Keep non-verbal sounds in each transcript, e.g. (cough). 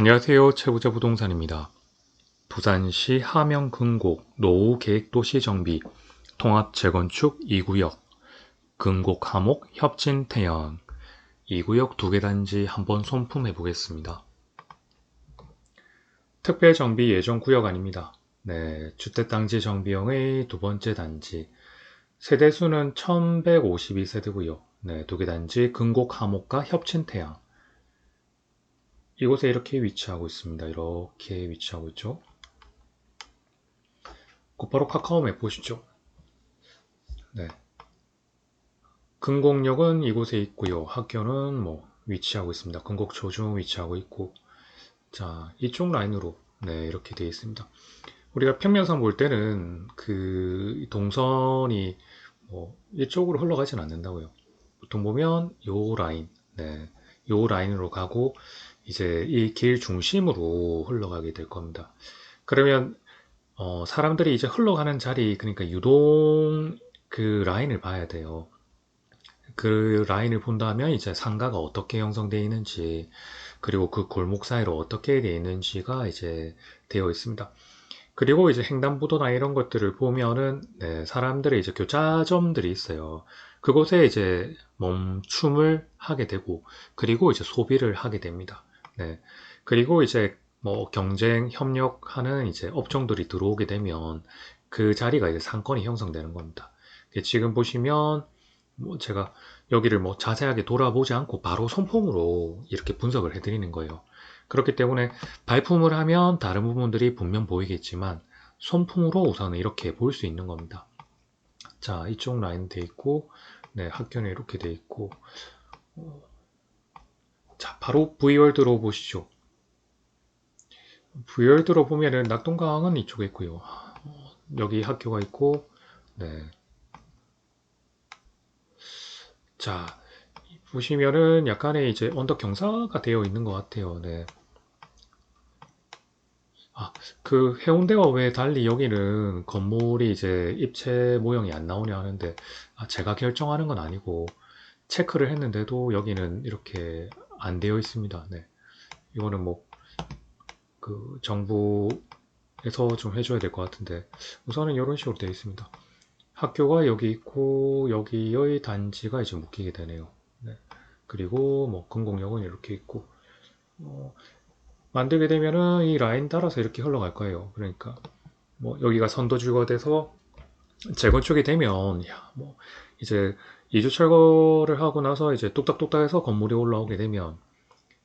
안녕하세요. 최부자 부동산입니다. 부산시 하명 근곡 노후 계획 도시 정비 통합 재건축 2구역 근곡 하목 협진 태양 2구역 두 개 단지 한번 손품해 보겠습니다. 특별 정비 예정 구역 아닙니다. 네, 주택단지 정비용의 두 번째 단지 세대 수는 1152세대고요. 네, 두 개 단지 근곡 하목과 협친 태양 이곳에 이렇게 위치하고 있습니다. 이렇게 위치하고 있죠. 곧바로 카카오맵 보시죠. 네. 근곡역은 이곳에 있고요. 학교는 뭐 위치하고 있습니다. 근곡 초 중 위치하고 있고 자 이쪽 라인으로 네 이렇게 되어 있습니다. 우리가 평면상 볼 때는 그 동선이 뭐 이쪽으로 흘러가진 않는다고요. 보통 보면 요 라인, 네, 요 라인으로 가고 이제 이 길 중심으로 흘러가게 될 겁니다. 그러면 어, 사람들이 이제 흘러가는 자리, 그러니까 유동 그 라인을 봐야 돼요. 그 라인을 본다면 이제 상가가 어떻게 형성되어 있는지, 그리고 그 골목 사이로 어떻게 되어 있는지가 이제 되어 있습니다. 그리고 이제 횡단보도나 이런 것들을 보면은 네, 사람들의 이제 교차점들이 있어요. 그곳에 이제 멈춤을 하게 되고 그리고 이제 소비를 하게 됩니다. 네. 그리고 이제 뭐 경쟁 협력하는 이제 업종들이 들어오게 되면 그 자리가 이제 상권이 형성되는 겁니다. 지금 보시면 뭐 제가 여기를 뭐 자세하게 돌아보지 않고 바로 손품으로 이렇게 분석을 해드리는 거예요. 그렇기 때문에 발품을 하면 다른 부분들이 분명 보이겠지만 손품으로 우선은 이렇게 볼 수 있는 겁니다. 자, 이쪽 라인 돼 있고, 네, 학교는 이렇게 돼 있고, 어, 자, 바로 V월드로 보시죠. V월드로 보면은 낙동강은 이쪽에 있고요. 여기 학교가 있고, 네. 자, 보시면은 약간의 이제 언덕 경사가 되어 있는 것 같아요. 네. 아, 그 해운대와 왜 달리 여기는 건물이 이제 입체 모형이 안 나오냐 하는데, 아, 제가 결정하는 건 아니고, 체크를 했는데도 여기는 이렇게 안 되어 있습니다. 네. 이거는 뭐, 그, 정부에서 좀 해줘야 될 것 같은데, 우선은 이런 식으로 되어 있습니다. 학교가 여기 있고, 여기의 단지가 이제 묶이게 되네요. 네. 그리고 뭐, 근공역은 이렇게 있고, 어, 만들게 되면은 이 라인 따라서 이렇게 흘러갈 거예요. 그러니까, 뭐, 여기가 선도주가 돼서 재건축이 되면, 야, 뭐, 이제 이주 철거를 하고 나서 이제 뚝딱뚝딱 해서 건물이 올라오게 되면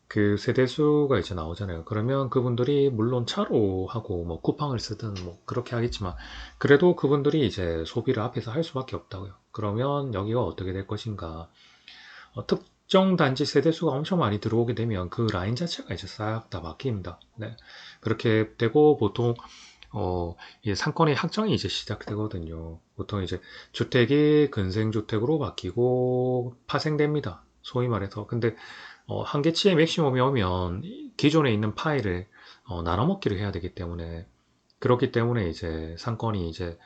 그 세대수가 이제 나오잖아요. 그러면 그분들이 물론 차로 하고 뭐 쿠팡을 쓰든 뭐 그렇게 하겠지만 그래도 그분들이 이제 소비를 앞에서 할 수밖에 없다고요. 그러면 여기가 어떻게 될 것인가. 어, 특정 단지 세대수가 엄청 많이 들어오게 되면 그 라인 자체가 이제 싹다 바뀝니다. 네. 그렇게 되고 보통 어, 이 상권의 확정이 이제 시작되거든요. 보통 이제 주택이 근생주택으로 바뀌고 파생됩니다. 소위 말해서. 근데 어, 한계치의 맥시멈이 오면 기존에 있는 파일을 어, 나눠먹기를 해야 되기 때문에 그렇기 때문에 이제 상권이 이제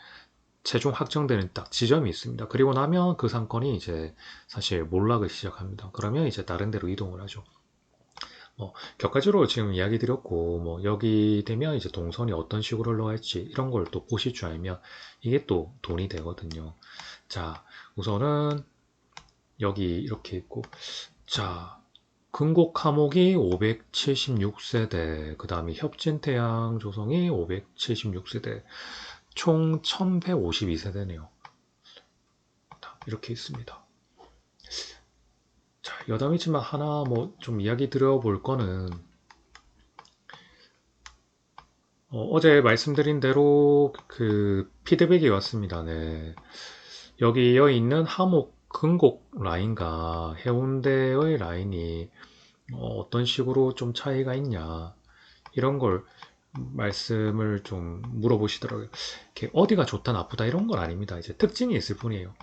최종 확정되는 딱 지점이 있습니다. 그리고 나면 그 상권이 이제 사실 몰락을 시작합니다. 그러면 이제 다른 데로 이동을 하죠. 뭐 격가지로 지금 이야기 드렸고 뭐 여기 되면 이제 동선이 어떤 식으로 흘러갈지 이런 걸 또 보실 줄 알면 이게 또 돈이 되거든요. 자 우선은 여기 이렇게 있고 자 근곡 하목이 576세대 그 다음에 협진태양 조성이 576세대 총 1152세대네요. 이렇게 있습니다. 여담이지만 하나 뭐 좀 이야기 드려볼 거는 어, 제 말씀드린 대로 그 피드백이 왔습니다. 네. 여기에 있는 하목 근곡 라인과 해운대의 라인이 어, 떤 식으로 좀 차이가 있냐 이런 걸 말씀을 좀 물어보시더라고요. 어디가 좋다 나쁘다 이런 건 아닙니다. 이제 특징이 있을 뿐이에요.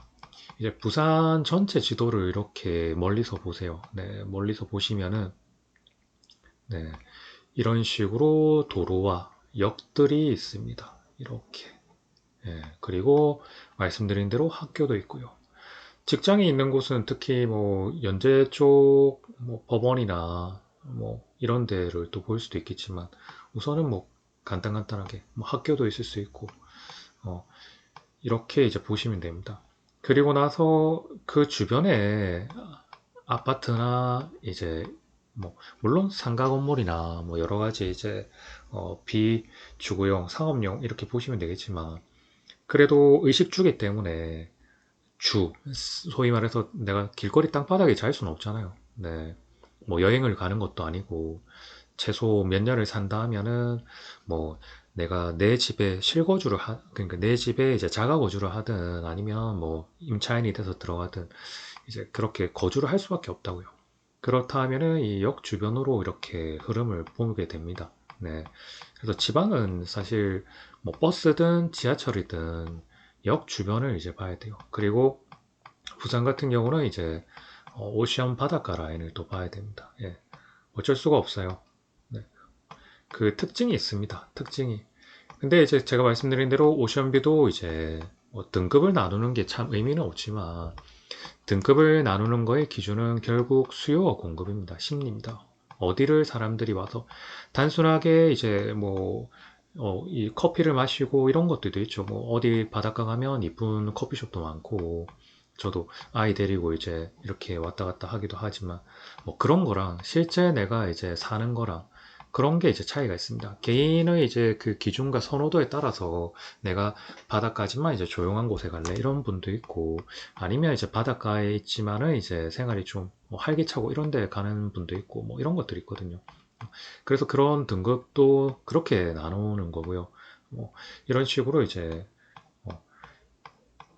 이제 부산 전체 지도를 이렇게 멀리서 보세요. 네, 멀리서 보시면은 네, 이런 식으로 도로와 역들이 있습니다. 이렇게. 네, 그리고 말씀드린 대로 학교도 있고요. 직장이 있는 곳은 특히 뭐 연재 쪽 뭐 법원이나 뭐 이런 데를 또 볼 수도 있겠지만 우선은 뭐 간단간단하게 뭐 학교도 있을 수 있고 어, 이렇게 이제 보시면 됩니다. 그리고 나서 그 주변에 아파트나 이제 뭐 물론 상가 건물이나 뭐 여러 가지 이제 어, 비주거용 상업용 이렇게 보시면 되겠지만 그래도 의식주기 때문에 주 소위 말해서 내가 길거리 땅바닥에 잘 수는 없잖아요. 네. 뭐 여행을 가는 것도 아니고 최소 몇 년을 산다 하면은 뭐 내가 내 집에 실거주를 하 그러니까 내 집에 이제 자가 거주를 하든 아니면 뭐 임차인이 돼서 들어가든 이제 그렇게 거주를 할 수밖에 없다고요. 그렇다 하면은 이 역 주변으로 이렇게 흐름을 보게 됩니다. 네. 그래서 지방은 사실 뭐 버스든 지하철이든 역 주변을 이제 봐야 돼요. 그리고 부산 같은 경우는 이제 어, 오션 바닷가 라인을 또 봐야 됩니다. 예. 어쩔 수가 없어요. 네. 그 특징이 있습니다. 특징이. 근데 이제 제가 말씀드린 대로 오션뷰도 이제 뭐 등급을 나누는 게 참 의미는 없지만 등급을 나누는 거의 기준은 결국 수요와 공급입니다. 심리입니다. 어디를 사람들이 와서 단순하게 이제 뭐 어, 이 커피를 마시고 이런 것들도 있죠. 뭐 어디 바닷가 가면 이쁜 커피숍도 많고 저도 아이 데리고 이제 이렇게 왔다 갔다 하기도 하지만 뭐 그런 거랑 실제 내가 이제 사는 거랑 그런 게 이제 차이가 있습니다. 개인의 이제 그 기준과 선호도에 따라서 내가 바닷가지만 이제 조용한 곳에 갈래 이런 분도 있고 아니면 이제 바닷가에 있지만은 이제 생활이 좀 뭐 활기차고 이런 데 가는 분도 있고 뭐 이런 것들이 있거든요. 그래서 그런 등급도 그렇게 나누는 거고요. 뭐 이런 식으로 이제 어,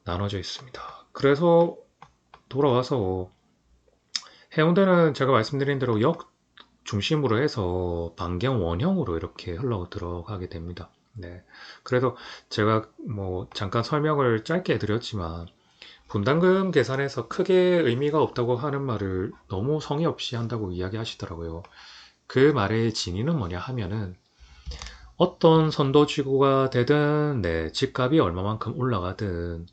나눠져 있습니다. 그래서 돌아와서 해운대는 제가 말씀드린 대로 역 중심으로 해서 반경 원형으로 이렇게 흘러 들어가게 됩니다. 네. 그래서 제가 뭐 잠깐 설명을 짧게 드렸지만 분담금 계산에서 크게 의미가 없다고 하는 말을 너무 성의 없이 한다고 이야기하시더라고요. 그 말의 진위는 뭐냐 하면은 어떤 선도지구가 되든 네, 집값이 얼마만큼 올라가든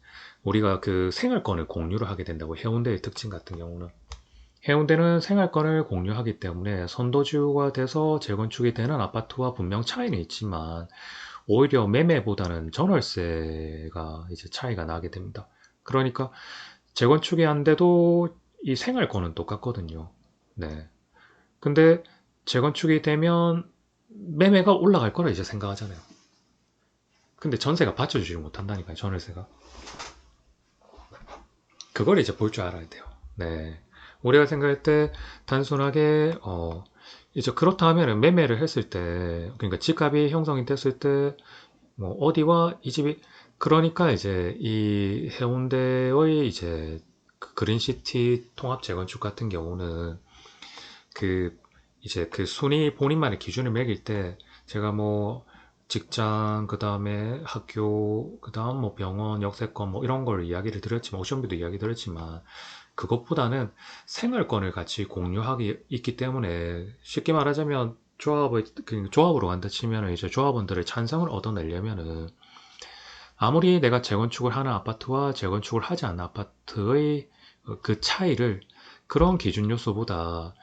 우리가 그 생활권을 공유를 하게 된다고 해운대의 특징 같은 경우는 해운대는 생활권을 공유하기 때문에 선도지구가 돼서 재건축이 되는 아파트와 분명 차이는 있지만 오히려 매매보다는 전월세가 이제 차이가 나게 됩니다. 그러니까 재건축이 안 돼도 이 생활권은 똑같거든요. 네. 근데 재건축이 되면 매매가 올라갈 거라 이제 생각하잖아요. 근데 전세가 받쳐주지 못한다니까요, 전월세가. 그걸 이제 볼 줄 알아야 돼요. 네. 우리가 생각할 때 단순하게 어 이제 그렇다 하면은 매매를 했을 때 그러니까 집값이 형성이 됐을 때 뭐 어디와 이 집이 그러니까 이제 이 해운대의 이제 그 그린시티 통합 재건축 같은 경우는 그 이제 그 순위 본인만의 기준을 매길 때 제가 뭐 직장 그 다음에 학교 그 다음 뭐 병원 역세권 뭐 이런 걸 이야기를 드렸지만 오션뷰도 이야기 드렸지만 그것보다는 생활권을 같이 공유하기 있기 때문에 쉽게 말하자면 조합을 그 조합으로 간다 치면은 이제 조합원들의 찬성을 얻어내려면은 아무리 내가 재건축을 하는 아파트와 재건축을 하지 않는 아파트의 그 차이를 그런 기준 요소보다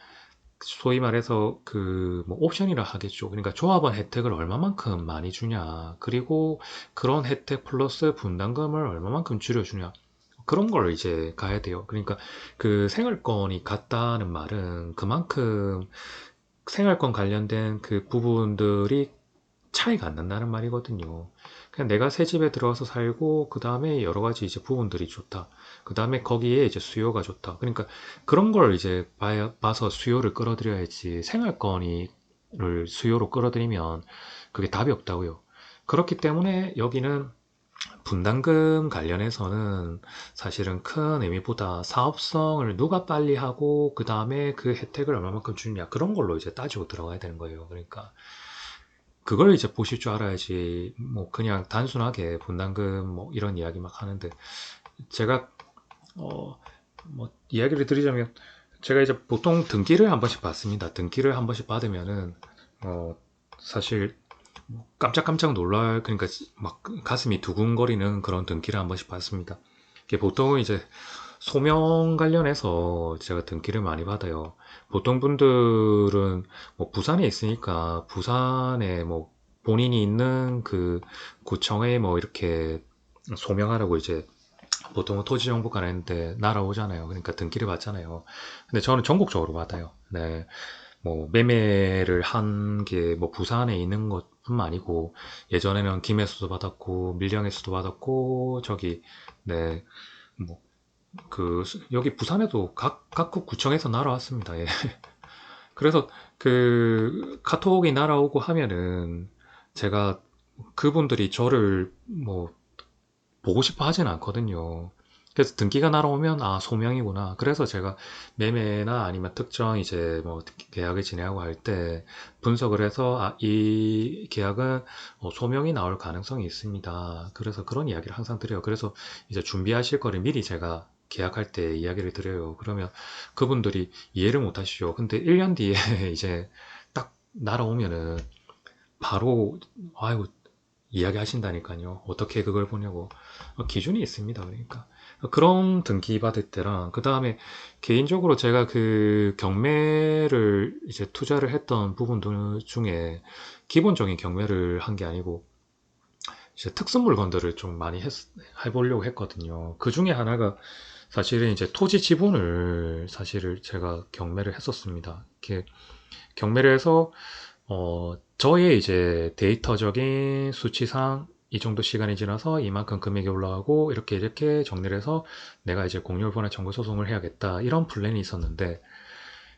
소위 말해서 그 뭐 옵션이라 하겠죠. 그러니까 조합원 혜택을 얼마만큼 많이 주냐. 그리고 그런 혜택 플러스 분담금을 얼마만큼 줄여주냐. 그런 걸 이제 가야 돼요. 그러니까 그 생활권이 같다는 말은 그만큼 생활권 관련된 그 부분들이 차이가 안 난다는 말이거든요. 그냥 내가 새 집에 들어와서 살고 그 다음에 여러 가지 이제 부분들이 좋다. 그 다음에 거기에 이제 수요가 좋다. 그러니까 그런 걸 이제 봐, 봐서 수요를 끌어들여야지 생활권이를 수요로 끌어들이면 그게 답이 없다고요. 그렇기 때문에 여기는 분담금 관련해서는 사실은 큰 의미보다 사업성을 누가 빨리 하고 그 다음에 그 혜택을 얼마만큼 주느냐 그런 걸로 이제 따지고 들어가야 되는 거예요. 그러니까 그걸 이제 보실 줄 알아야지 뭐 그냥 단순하게 분담금 뭐 이런 이야기 막 하는데 제가 어 뭐 이야기를 드리자면 제가 이제 보통 등기를 한 번씩 받습니다. 등기를 한 번씩 받으면은 어 사실 깜짝깜짝 놀랄 그러니까 막 가슴이 두근거리는 그런 등기를 한 번씩 받습니다. 이게 보통은 이제 소명 관련해서 제가 등기를 많이 받아요. 보통 분들은 뭐 부산에 있으니까 부산에 뭐 본인이 있는 그 구청에 뭐 이렇게 소명하라고 이제 보통은 토지정보가 했는데 날아오잖아요. 그러니까 등기를 받잖아요. 근데 저는 전국적으로 받아요. 네. 뭐 매매를 한 게 뭐 부산에 있는 것 뿐만 아니고 예전에는 김해수도 받았고 밀양에서도 받았고 저기 네뭐 그 여기 부산에도 각 각국 구청에서 날아왔습니다. 예. (laughs) 그래서 그 카톡이 날아오고 하면은 제가 그분들이 저를 뭐 보고 싶어 하진 않거든요. 그래서 등기가 날아오면 아 소명이구나. 그래서 제가 매매나 아니면 특정 이제 뭐 계약을 진행하고 할 때 분석을 해서 아, 이 계약은 어, 소명이 나올 가능성이 있습니다. 그래서 그런 이야기를 항상 드려요. 그래서 이제 준비하실 거를 미리 제가 계약할 때 이야기를 드려요. 그러면 그분들이 이해를 못 하시죠. 근데 1년 뒤에 (laughs) 이제 딱 날아오면은 바로 아이고 이야기 하신다니까요. 어떻게 그걸 보냐고. 어, 기준이 있습니다. 그러니까. 그런 등기 받을 때랑, 그 다음에 개인적으로 제가 그 경매를 이제 투자를 했던 부분들 중에 기본적인 경매를 한 게 아니고, 이제 특수 물건들을 좀 많이 했, 해보려고 했거든요. 그 중에 하나가 사실은 이제 토지 지분을 사실을 제가 경매를 했었습니다. 이렇게 경매를 해서 어, 저의 이제 데이터적인 수치상 이 정도 시간이 지나서 이만큼 금액이 올라가고 이렇게 이렇게 정리를 해서 내가 이제 공유분할 청구 소송을 해야겠다 이런 플랜이 있었는데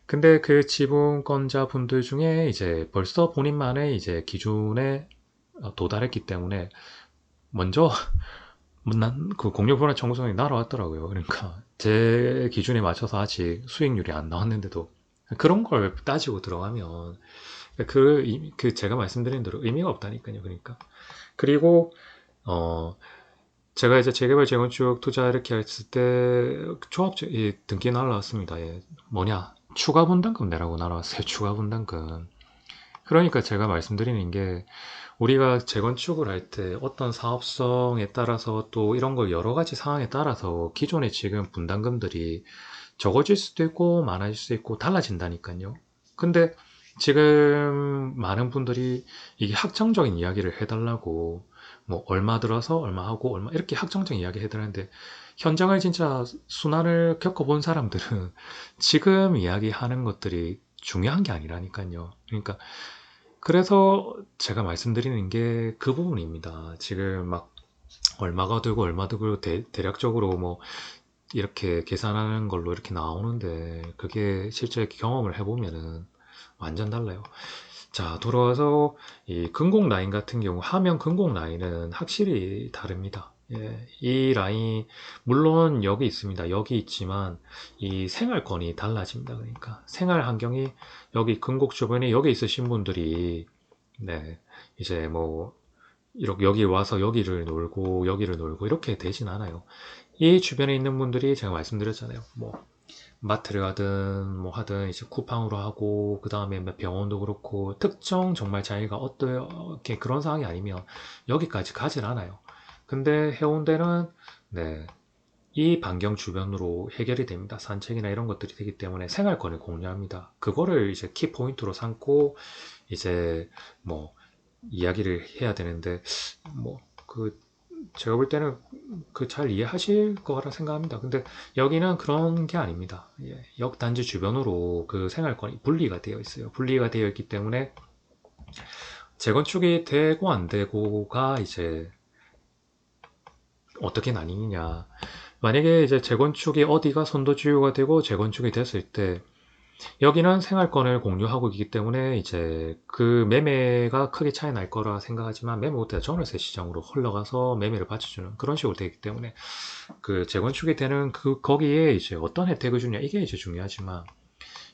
근데 그 지분권자 분들 중에 이제 벌써 본인만의 이제 기준에 어, 도달했기 때문에 먼저 (laughs) 난그 공유분할 청구소송이 날아왔더라고요. 그러니까 제 기준에 맞춰서 아직 수익률이 안 나왔는데도 그런 걸 따지고 들어가면 그, 그 제가 말씀드린 대로 의미가 없다니까요. 그러니까. 그리고 어 제가 이제 재개발 재건축 투자 이렇게 했을 때 조합 이 등기 날라왔습니다. 예. 뭐냐? 추가 분담금 내라고 날아왔어요. 추가 분담금. 그러니까 제가 말씀드리는 게 우리가 재건축을 할 때 어떤 사업성에 따라서 또 이런 걸 여러 가지 상황에 따라서 기존에 지금 분담금들이 적어질 수도 있고 많아질 수도 있고 달라진다니까요. 근데 지금 많은 분들이 이게 확정적인 이야기를 해달라고 뭐 얼마 들어서 얼마 하고 얼마 이렇게 확정적인 이야기 해달라는데 현장을 진짜 순환을 겪어본 사람들은 (laughs) 지금 이야기하는 것들이 중요한 게 아니라니까요. 그러니까 그래서 제가 말씀드리는 게 그 부분입니다. 지금 막 얼마가 들고 얼마 들고 대, 대략적으로 뭐 이렇게 계산하는 걸로 이렇게 나오는데 그게 실제 경험을 해보면은 완전 달라요. 자, 돌아와서 이 근곡 라인 같은 경우 하면 근곡 라인은 확실히 다릅니다. 예, 이 라인 물론 여기 있습니다. 여기 있지만 이 생활권이 달라집니다. 그러니까 생활 환경이 여기 근곡 주변에 여기 있으신 분들이 네, 이제 뭐 이렇게 여기 와서 여기를 놀고 여기를 놀고 이렇게 되진 않아요. 이 주변에 있는 분들이 제가 말씀드렸잖아요. 뭐 마트를 가든 뭐 하든 이제 쿠팡으로 하고 그 다음에 뭐 병원도 그렇고 특정 정말 자기가 어떻게 그런 상황이 아니면 여기까지 가진 않아요. 근데 해운대는 네, 이 반경 주변으로 해결이 됩니다. 산책이나 이런 것들이 되기 때문에 생활권을 공유합니다. 그거를 이제 키포인트로 삼고 이제 뭐 이야기를 해야 되는데 뭐그 제가 볼 때는 그 잘 이해하실 거라 생각합니다. 근데 여기는 그런 게 아닙니다. 예, 역 단지 주변으로 그 생활권이 분리가 되어 있어요. 분리가 되어 있기 때문에 재건축이 되고 안 되고가 이제 어떻게 나뉘느냐. 만약에 이제 재건축이 어디가 선도주요가 되고 재건축이 됐을 때 여기는 생활권을 공유하고 있기 때문에 이제 그 매매가 크게 차이 날 거라 생각하지만 매매 못해 전월세 시장으로 흘러가서 매매를 받쳐주는 그런 식으로 되기 때문에 그 재건축이 되는 그 거기에 이제 어떤 혜택을 주냐 이게 이제 중요하지만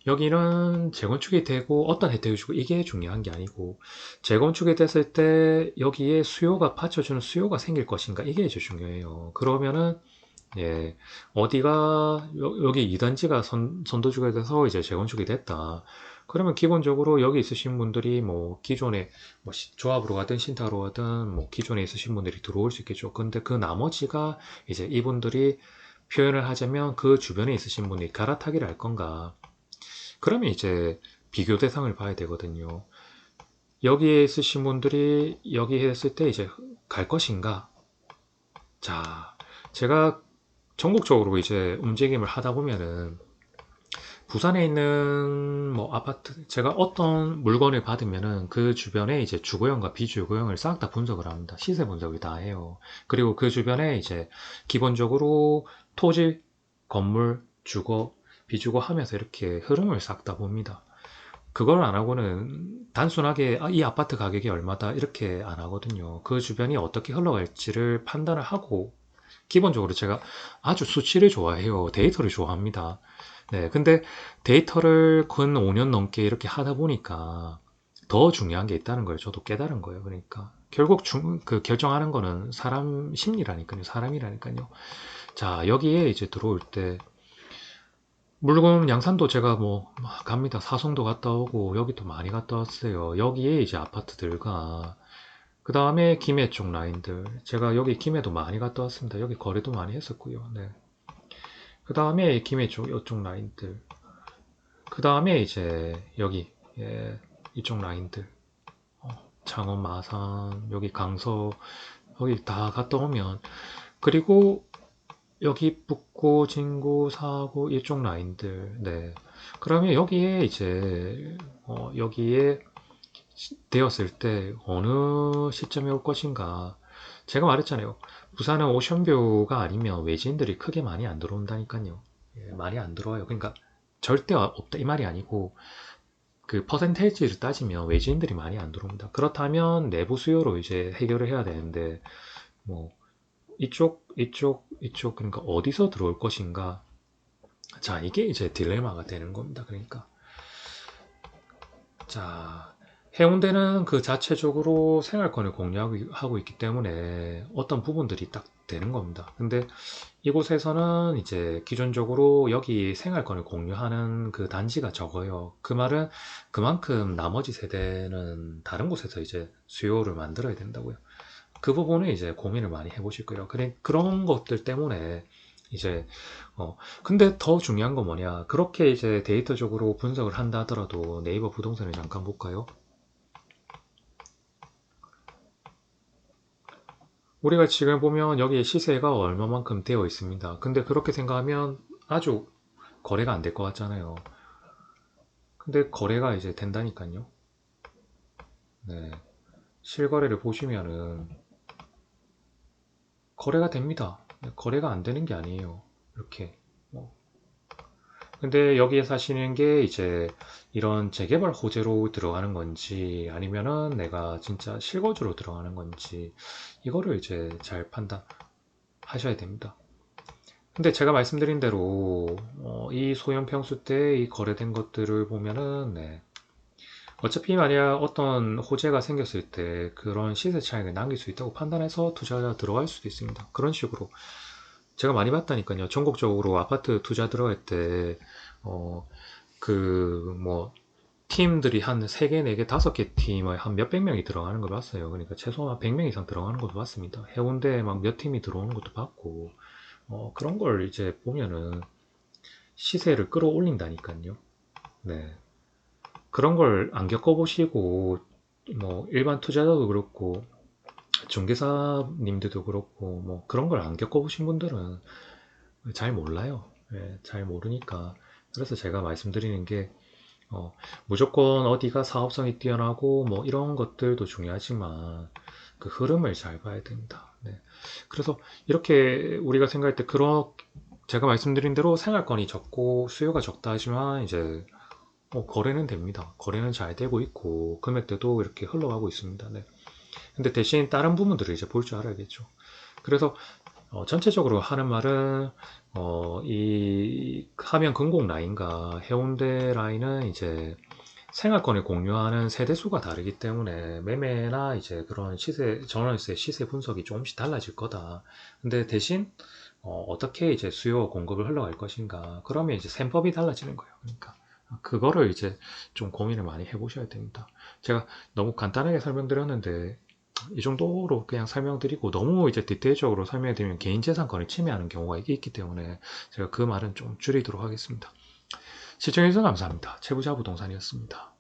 여기는 재건축이 되고 어떤 혜택을 주고 이게 중요한 게 아니고 재건축이 됐을 때 여기에 수요가 받쳐주는 수요가 생길 것인가 이게 이제 중요해요. 그러면은 예, 어디가 여, 기 2단지가 선, 선도주가 돼서 이제 재건축이 됐다. 그러면 기본적으로 여기 있으신 분들이 뭐 기존에 뭐 조합으로 가든 신탁으로 가든 뭐 기존에 있으신 분들이 들어올 수 있겠죠. 근데 그 나머지가 이제 이분들이 표현을 하자면 그 주변에 있으신 분이 갈아타기를 할 건가. 그러면 이제 비교 대상을 봐야 되거든요. 여기에 있으신 분들이 여기에 했을 때 이제 갈 것인가? 자, 제가 전국적으로 이제 움직임을 하다 보면은 부산에 있는 뭐 아파트 제가 어떤 물건을 받으면은 그 주변에 이제 주거용과 비주거용을 싹 다 분석을 합니다. 시세 분석을 다 해요. 그리고 그 주변에 이제 기본적으로 토지, 건물, 주거, 비주거 하면서 이렇게 흐름을 싹 다 봅니다. 그걸 안 하고는 단순하게 아, 이 아파트 가격이 얼마다 이렇게 안 하거든요. 그 주변이 어떻게 흘러갈지를 판단을 하고 기본적으로 제가 아주 수치를 좋아해요. 데이터를 좋아합니다. 네, 근데 데이터를 근 5년 넘게 이렇게 하다 보니까 더 중요한 게 있다는 걸 저도 깨달은 거예요. 그러니까 결국 중, 그 결정하는 거는 사람 심리라니까요. 사람이라니까요. 자, 여기에 이제 들어올 때 물건 양산도 제가 뭐 갑니다. 사성도 갔다 오고 여기도 많이 갔다 왔어요. 여기에 이제 아파트들과 그 다음에 김해 쪽 라인들 제가 여기 김해도 많이 갔다 왔습니다. 여기 거래도 많이 했었고요. 네. 그 다음에 김해 쪽 이쪽 라인들 그 다음에 이제 여기 예, 이쪽 라인들 어, 창원 마산 여기 강서 여기 다 갔다 오면 그리고 여기 북구 진구 사구 이쪽 라인들 네 그러면 여기에 이제 어, 여기에 되었을 때 어느 시점에 올 것인가 제가 말했잖아요 부산은 오션뷰가 아니면 외지인들이 크게 많이 안 들어온다니까요 예, 많이 안 들어와요 그러니까 절대 없다 이 말이 아니고 그 퍼센테이지를 따지면 외지인들이 많이 안 들어옵니다 그렇다면 내부 수요로 이제 해결을 해야 되는데 뭐 이쪽, 이쪽, 이쪽, 그러니까 어디서 들어올 것인가. 자, 이게 이제 딜레마가 되는 겁니다. 그러니까. 자, 해운대는 그 자체적으로 생활권을 공유하고 있기 때문에 어떤 부분들이 딱 되는 겁니다. 근데 이곳에서는 이제 기존적으로 여기 생활권을 공유하는 그 단지가 적어요. 그 말은 그만큼 나머지 세대는 다른 곳에서 이제 수요를 만들어야 된다고요. 그 부분을 이제 고민을 많이 해보실 거예요. 그래, 그런 것들 때문에 이제, 어, 근데 더 중요한 건 뭐냐. 그렇게 이제 데이터적으로 분석을 한다 하더라도 네이버 부동산을 잠깐 볼까요? 우리가 지금 보면 여기에 시세가 얼마만큼 되어 있습니다. 근데 그렇게 생각하면 아주 거래가 안 될 것 같잖아요. 근데 거래가 이제 된다니까요. 네. 실거래를 보시면은 거래가 됩니다. 거래가 안 되는 게 아니에요. 이렇게. 뭐. 근데 여기에 사시는 게 이제 이런 재개발 호재로 들어가는 건지 아니면은 내가 진짜 실거주로 들어가는 건지 이거를 이제 잘 판단하셔야 됩니다. 근데 제가 말씀드린 대로 어, 이 소형 평수 때 이 거래된 것들을 보면은 네, 어차피 만약 어떤 호재가 생겼을 때 그런 시세 차익을 남길 수 있다고 판단해서 투자가 들어갈 수도 있습니다. 그런 식으로 제가 많이 봤다니까요. 전국적으로 아파트 투자 들어갈 때, 어, 그, 뭐, 팀들이 한 3개, 4개, 5개 팀에 한 몇백 명이 들어가는 걸 봤어요. 그러니까 최소한 100명 이상 들어가는 것도 봤습니다. 해운대에 막 몇 팀이 들어오는 것도 봤고, 어, 그런 걸 이제 보면은 시세를 끌어올린다니까요. 네. 그런 걸 안 겪어보시고 뭐 일반 투자자도 그렇고 중개사님들도 그렇고 뭐 그런 걸 안 겪어보신 분들은 잘 몰라요. 예, 잘 모르니까 그래서 제가 말씀드리는 게 어, 무조건 어디가 사업성이 뛰어나고 뭐 이런 것들도 중요하지만 그 흐름을 잘 봐야 됩니다. 네. 그래서 이렇게 우리가 생각할 때 그런 제가 말씀드린 대로 생활권이 적고 수요가 적다 하지만 이제 어, 거래는 됩니다. 거래는 잘 되고 있고 금액대도 이렇게 흘러가고 있습니다. 네. 근데 대신 다른 부분들을 이제 볼 줄 알아야겠죠. 그래서 어, 전체적으로 하는 말은 어, 이 하면 근곡 라인과 해운대 라인은 이제 생활권을 공유하는 세대수가 다르기 때문에 매매나 이제 그런 시세 전월세 시세 분석이 조금씩 달라질 거다. 근데 대신 어, 떻게 이제 수요 공급을 흘러갈 것인가 그러면 이제 셈법이 달라지는 거예요. 그러니까 그거를 이제 좀 고민을 많이 해보셔야 됩니다. 제가 너무 간단하게 설명드렸는데 이 정도로 그냥 설명드리고 너무 이제 디테일적으로 설명드리면 개인재산권을 침해하는 경우가 있기 때문에 제가 그 말은 좀 줄이도록 하겠습니다. 시청해주셔서 감사합니다. 최부자 부동산이었습니다.